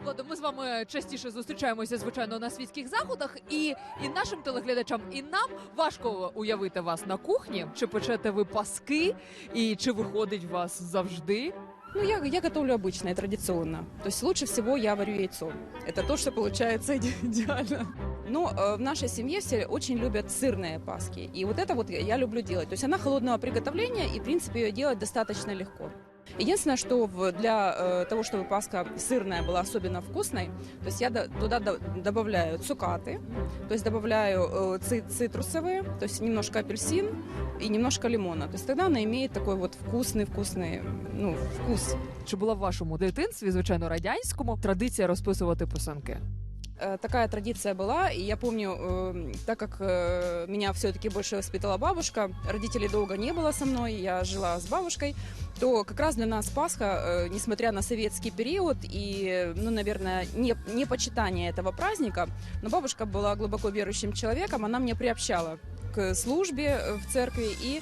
Владо, ми з вами частіше зустрічаємося, звичайно, на світських заходах, і, і нашим телеглядачам, і нам важко уявити вас на кухні. Чи печете ви паски, і чи виходить у вас завжди? Ну, я, я готовлю обычно и традиционно. То есть лучше всего я варю яйцо. Это то, что получается иде- идеально. Но э, в нашей семье все очень любят сырные паски. И вот это вот я- я люблю делать. То есть она холодного приготовления, и, в принципе, ее делать достаточно легко. Единственное, что в- для э, того, чтобы паска сырная была особенно вкусной, то есть я до- туда до- добавляю цукаты, то есть добавляю э, ци- цитрусовые, то есть немножко апельсин и немножко лимона. То есть тогда она имеет такой вот вкусный-вкусный ну, вкус. Чи була в вашому дитинстві, звичайно, радянському, традиція розписувати писанки? Э, Такая традиция была, и я помню, э, так как э, меня все-таки больше воспитала бабушка, родителей долго не было со мной, я жила с бабушкой, то как раз для нас Пасха, несмотря на советский период и, ну, наверное, не, не почитание этого праздника, но бабушка была глубоко верующим человеком, она меня приобщала к службе в церкви и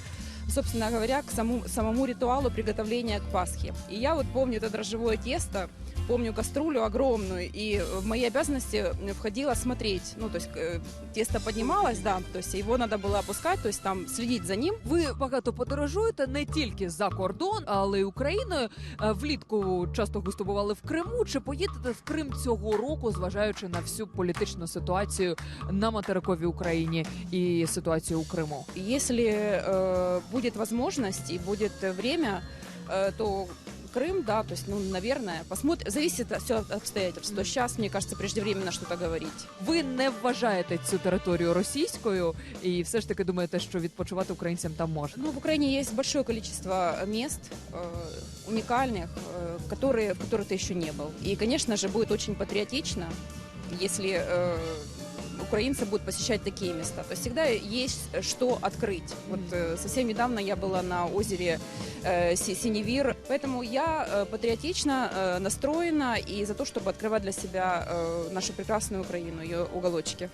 собственно говоря, к самому, самому ритуалу приготовления к Пасхе. И я вот помню это дрожжевое тесто, помню кастрюлю огромную, и в мои обязанности входило смотреть, ну, то есть э, тесто поднималось, да, то есть его надо было опускать, то есть там следить за ним. Ви багато подорожуєте не тільки за кордон, але й Україною. Е, Влітку часто гостювали в Криму. Чи поїдете в Крим цього року, зважаючи на всю політичну ситуацію на материковій Україні і ситуацію у Криму? Если э, будет возможность и будет э, время, э, то Крым, да, то есть, ну, наверное, посмотрим. Зависит все от обстоятельств. То сейчас, мне кажется, преждевременно что-то говорить. Ви не вважаєте цю територію російською, і все ж таки думаєте, що відпочивати українцям там можна? Ну, в Украине есть большое количество мест э, уникальных, э, которые, в которых ты еще не был. И, конечно же, будет очень патриотично, если э, украинцы будут посещать такие места. То есть всегда есть что открыть. Вот э, совсем недавно я была на озере э, Си- Синевир, поэтому я э, патриотично э, настроена и за то, чтобы открывать для себя э, нашу прекрасную Украину, ее уголочки.